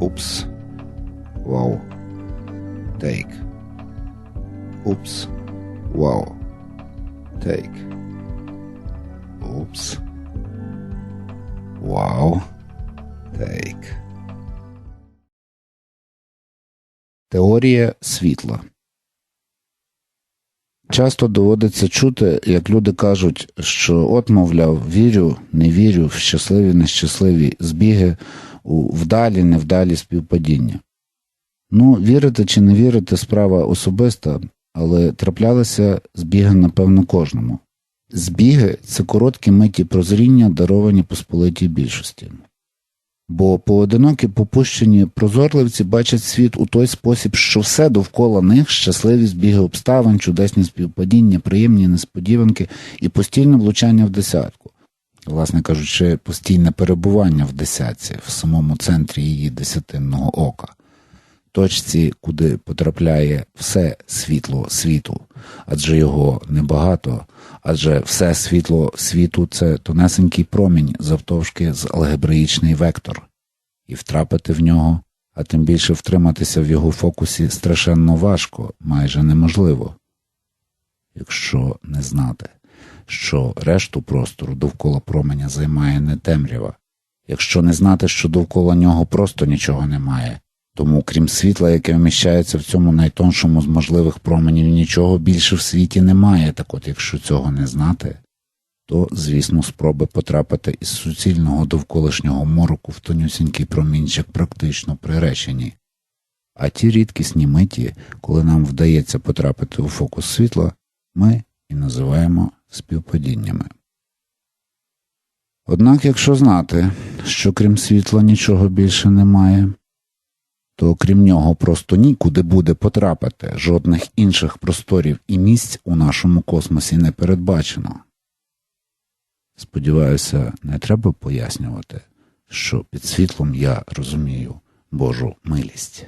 Упс. Вау. Тейк. Упс. Вау. Тейк. Упс. Вау. Тейк. Теорія світла. Часто доводиться чути, як люди кажуть, що от, мовляв, вірю, не вірю в щасливі, нещасливі збіги, у вдалі, невдалі співпадіння. Ну, вірити чи не вірити справа особиста, але траплялися збіги, напевно, кожному. Збіги це короткі миті прозріння, даровані посполитій більшості. Бо поодинокі попущені прозорливці бачать світ у той спосіб, що все довкола них щасливі збіги обставин, чудесні співпадіння, приємні несподіванки і постійне влучання в десятку, власне кажучи, постійне перебування в десятці, в самому центрі її десятинного ока, точці, куди потрапляє все світло світу, адже його небагато, адже все світло світу це тонесенький промінь завтовшки з алгебраїчний вектор, і втрапити в нього, а тим більше втриматися в його фокусі страшенно важко, майже неможливо, якщо не знати, що решту простору довкола променя займає не темрява, якщо не знати, що довкола нього просто нічого немає. Тому, крім світла, яке вміщається в цьому найтоншому з можливих променів, нічого більше в світі немає, так от якщо цього не знати, то, звісно, спроби потрапити із суцільного довколишнього мороку в тонюсінький промінчик практично приречені. А ті рідкісні миті, коли нам вдається потрапити у фокус світла, ми і називаємо співпадіннями. Однак, якщо знати, що крім світла нічого більше немає, то крім нього просто нікуди буде потрапити, жодних інших просторів і місць у нашому космосі не передбачено. Сподіваюся, не треба пояснювати, що під світлом я розумію Божу милість.